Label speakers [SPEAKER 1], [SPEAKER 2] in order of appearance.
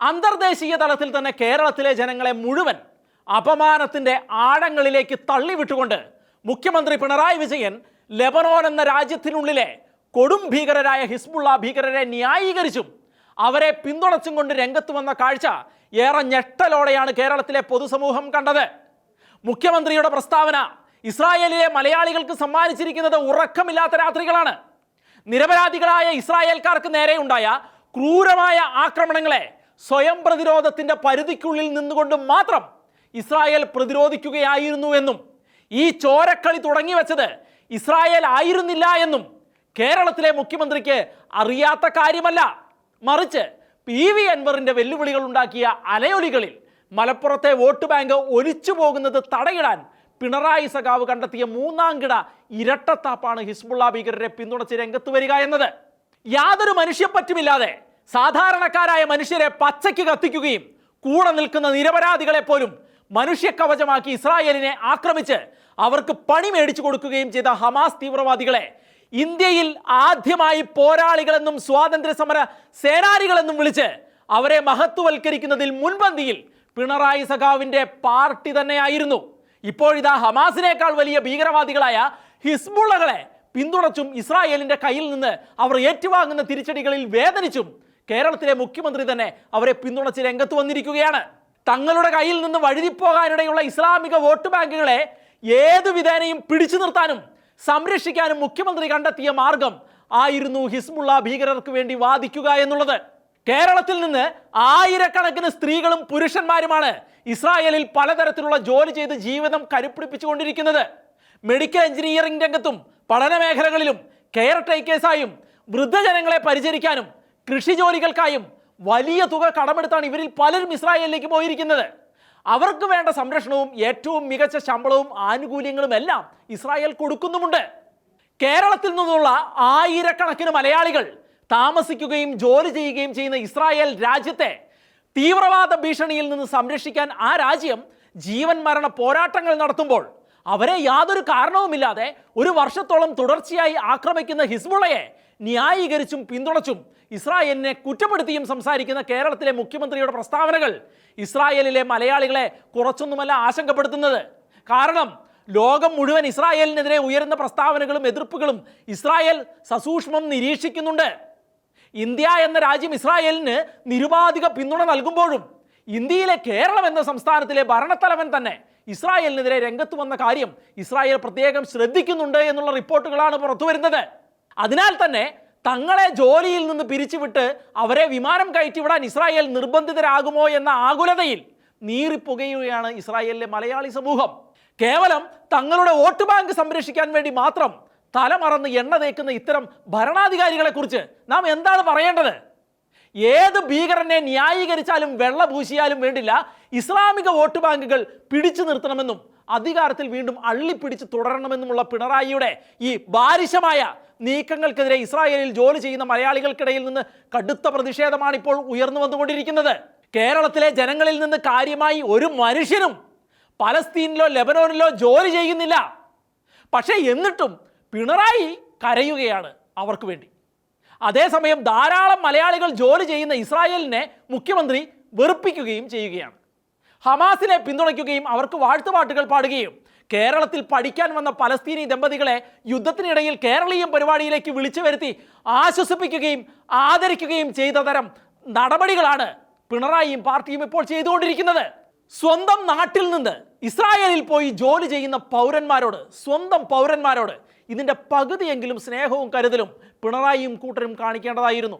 [SPEAKER 1] അന്തർദേശീയ തലത്തിൽ തന്നെ കേരളത്തിലെ ജനങ്ങളെ മുഴുവൻ അപമാനത്തിന്റെ ആഴങ്ങളിലേക്ക് തള്ളിവിട്ടുകൊണ്ട് മുഖ്യമന്ത്രി പിണറായി വിജയൻ ലെബനോൻ എന്ന രാജ്യത്തിനുള്ളിലെ കൊടും ഭീകരരായ ഹിസ്ബുള്ള ഭീകരരെ ന്യായീകരിച്ചും അവരെ പിന്തുണച്ചും കൊണ്ട് രംഗത്ത് വന്ന കാഴ്ച ഏറെ ഞെട്ടലോടെയാണ് കേരളത്തിലെ പൊതുസമൂഹം കണ്ടത്. മുഖ്യമന്ത്രിയുടെ പ്രസ്താവന ഇസ്രായേലിലെ മലയാളികൾക്ക് സമ്മാനിച്ചിരിക്കുന്നത് ഉറക്കമില്ലാത്ത രാത്രികളാണ്. നിരപരാധികളായ ഇസ്രായേൽക്കാർക്ക് നേരെയുണ്ടായ ക്രൂരമായ ആക്രമണങ്ങളെ സ്വയം പ്രതിരോധത്തിന്റെ പരിധിക്കുള്ളിൽ നിന്നുകൊണ്ട് മാത്രം ഇസ്രായേൽ പ്രതിരോധിക്കുകയായിരുന്നു എന്നും ഈ ചോരക്കളി തുടങ്ങി വെച്ചത് ഇസ്രായേൽ ആയിരുന്നില്ല എന്നും കേരളത്തിലെ മുഖ്യമന്ത്രിക്ക് അറിയാത്ത കാര്യമല്ല. മറിച്ച് പി വി അൻവറിന്റെ വെല്ലുവിളികൾ ഉണ്ടാക്കിയ അലയൊലികളിൽ മലപ്പുറത്തെ വോട്ട് ബാങ്ക് ഒലിച്ചു പോകുന്നത് തടയിടാൻ പിണറായി സഖാവ് കണ്ടെത്തിയ മൂന്നാം കിട ഇരട്ടത്താപ്പാണ് ഹിസ്ബുള്ള ഭീകരരെ പിന്തുണച്ച് രംഗത്ത് വരിക എന്നത്. യാതൊരു മനുഷ്യപ്പറ്റുമില്ലാതെ സാധാരണക്കാരായ മനുഷ്യരെ പച്ചയ്ക്ക് കത്തിക്കുകയും കൂടെ നിൽക്കുന്ന നിരപരാധികളെ പോലും മനുഷ്യ കവചമാക്കി ഇസ്രായേലിനെ ആക്രമിച്ച് അവർക്ക് പണി മേടിച്ചു കൊടുക്കുകയും ചെയ്ത ഹമാസ് തീവ്രവാദികളെ ഇന്ത്യയിൽ ആദ്യമായി പോരാളികളെന്നും സ്വാതന്ത്ര്യ സമര സേനാനികളെന്നും വിളിച്ച് അവരെ മഹത്വവൽക്കരിക്കുന്നതിൽ മുൻപന്തിയിൽ പിണറായി സഖാവിന്റെ പാർട്ടി തന്നെയായിരുന്നു. ഇപ്പോഴിതാ ഹമാസിനേക്കാൾ വലിയ ഭീകരവാദികളായ ഹിസ്ബുള്ളകളെ പിന്തുണച്ചും ഇസ്രായേലിന്റെ കയ്യിൽ നിന്ന് അവർ ഏറ്റുവാങ്ങുന്ന തിരിച്ചടികളിൽ വേദനിച്ചും കേരളത്തിലെ മുഖ്യമന്ത്രി തന്നെ അവരെ പിന്തുണച്ച് രംഗത്ത് വന്നിരിക്കുകയാണ്. തങ്ങളുടെ കയ്യിൽ നിന്ന് വഴുതിപ്പോകാനിടയുള്ള ഇസ്ലാമിക വോട്ട് ബാങ്കുകളെ ഏതു വിധേനയും പിടിച്ചു നിർത്താനും സംരക്ഷിക്കാനും മുഖ്യമന്ത്രി കണ്ടെത്തിയ മാർഗം ആയിരുന്നു ഹിസ്ബുള്ള ഭീകരർക്ക് വേണ്ടി വാദിക്കുക എന്നുള്ളത്. കേരളത്തിൽ നിന്ന് ആയിരക്കണക്കിന് സ്ത്രീകളും പുരുഷന്മാരുമാണ് ഇസ്രായേലിൽ പലതരത്തിലുള്ള ജോലി ചെയ്ത് ജീവിതം കരുപ്പിടിപ്പിച്ചുകൊണ്ടിരിക്കുന്നത്. മെഡിക്കൽ എഞ്ചിനീയറിംഗ് രംഗത്തും പഠന മേഖലകളിലും കെയർ ടേക്കേഴ്സായും വൃദ്ധജനങ്ങളെ പരിചരിക്കാനും കൃഷി ജോലികൾക്കായും വലിയ തുക കടമെടുത്താണ് ഇവരിൽ പലരും ഇസ്രായേലിലേക്ക് പോയിരിക്കുന്നത്. അവർക്ക് വേണ്ട സംരക്ഷണവും ഏറ്റവും മികച്ച ശമ്പളവും ആനുകൂല്യങ്ങളും എല്ലാം ഇസ്രായേൽ കൊടുക്കുന്നുമുണ്ട്. കേരളത്തിൽ നിന്നുള്ള ആയിരക്കണക്കിന് മലയാളികൾ താമസിക്കുകയും ജോലി ചെയ്യുകയും ചെയ്യുന്ന ഇസ്രായേൽ രാജ്യത്തെ തീവ്രവാദ ഭീഷണിയിൽ നിന്ന് സംരക്ഷിക്കാൻ ആ രാജ്യം ജീവൻ മരണ പോരാട്ടങ്ങൾ നടത്തുമ്പോൾ അവരെ യാതൊരു കാരണവുമില്ലാതെ ഒരു വർഷത്തോളം തുടർച്ചയായി ആക്രമിക്കുന്ന ഹിസ്ബുളയെ ന്യായീകരിച്ചും പിന്തുണച്ചും ഇസ്രായേലിനെ കുറ്റപ്പെടുത്തിയും സംസാരിക്കുന്ന കേരളത്തിലെ മുഖ്യമന്ത്രിയുടെ പ്രസ്താവനകൾ ഇസ്രായേലിലെ മലയാളികളെ കുറച്ചൊന്നുമല്ല ആശങ്കപ്പെടുത്തുന്നത്. കാരണം ലോകം മുഴുവൻ ഇസ്രായേലിനെതിരെ ഉയരുന്ന പ്രസ്താവനകളും എതിർപ്പുകളും ഇസ്രായേൽ സസൂക്ഷ്മം നിരീക്ഷിക്കുന്നുണ്ട്. ഇന്ത്യ എന്ന രാജ്യം ഇസ്രായേലിന് നിരുപാധിക പിന്തുണ നൽകുമ്പോഴും ഇന്ത്യയിലെ കേരളം എന്ന സംസ്ഥാനത്തിലെ ഭരണത്തലവൻ തന്നെ ഇസ്രായേലിനെതിരെ രംഗത്ത് വന്ന കാര്യം ഇസ്രായേൽ പ്രത്യേകം ശ്രദ്ധിക്കുന്നുണ്ട് എന്നുള്ള റിപ്പോർട്ടുകളാണ് പുറത്തുവരുന്നത് അതിനാൽ തന്നെ തങ്ങളെ ജോലിയിൽ നിന്ന് പിരിച്ചുവിട്ട് അവരെ വിമാനം കയറ്റിവിടാൻ ഇസ്രായേൽ നിർബന്ധിതരാകുമോ എന്ന ആകുലതയിൽ നീറിപ്പുകയുകയാണ് ഇസ്രായേലിലെ മലയാളി സമൂഹം. കേവലം തങ്ങളുടെ വോട്ട് ബാങ്ക് സംരക്ഷിക്കാൻ വേണ്ടി മാത്രം തലമറന്ന് എണ്ണ തേക്കുന്ന ഇത്തരം ഭരണാധികാരികളെ കുറിച്ച് നാം എന്താണ് പറയേണ്ടത്? ഏത് ഭീകരനെ ന്യായീകരിച്ചാലും വെള്ള പൂശിയാലും വേണ്ടില്ല ഇസ്ലാമിക വോട്ട് ബാങ്കുകൾ പിടിച്ചു നിർത്തണമെന്നും അധികാരത്തിൽ വീണ്ടും അള്ളിപ്പിടിച്ച് തുടരണമെന്നുമുള്ള പിണറായിയുടെ ഈ ബാരിശമായ നീക്കങ്ങൾക്കെതിരെ ഇസ്രായേലിൽ ജോലി ചെയ്യുന്ന മലയാളികൾക്കിടയിൽ നിന്ന് കടുത്ത പ്രതിഷേധമാണ് ഇപ്പോൾ ഉയർന്നു വന്നുകൊണ്ടിരിക്കുന്നത്. കേരളത്തിലെ ജനങ്ങളിൽ നിന്ന് കാര്യമായി ഒരു മനുഷ്യനും പലസ്തീനിലോ ലെബനോനിലോ ജോലി ചെയ്യുന്നില്ല. പക്ഷേ എന്നിട്ടും പിണറായി കരയുകയാണ് അവർക്ക് വേണ്ടി. അതേസമയം ധാരാളം മലയാളികൾ ജോലി ചെയ്യുന്ന ഇസ്രായേലിനെ മുഖ്യമന്ത്രി വെറുപ്പിക്കുകയും ചെയ്യുകയാണ്. ഹമാസിനെ പിന്തുണയ്ക്കുകയും അവർക്ക് വാഴ്ത്തുപാട്ടുകൾ പാടുകയും കേരളത്തിൽ പഠിക്കാൻ വന്ന പലസ്തീനി ദമ്പതികളെ യുദ്ധത്തിനിടയിൽ കേരളീയം പരിപാടിയിലേക്ക് വിളിച്ചു വരുത്തി ആശ്വസിപ്പിക്കുകയും ആദരിക്കുകയും ചെയ്ത തരം നടപടികളാണ് പിണറായിയും പാർട്ടിയും ഇപ്പോൾ ചെയ്തുകൊണ്ടിരിക്കുന്നത്. സ്വന്തം നാട്ടിൽ നിന്ന് ഇസ്രായേലിൽ പോയി ജോലി ചെയ്യുന്ന പൗരന്മാരോട് സ്വന്തം പൗരന്മാരോട് ഇതിന്റെ പകുതിയെങ്കിലും സ്നേഹവും കരുതലും പിണറായിയും കൂട്ടരും കാണിക്കേണ്ടതായിരുന്നു.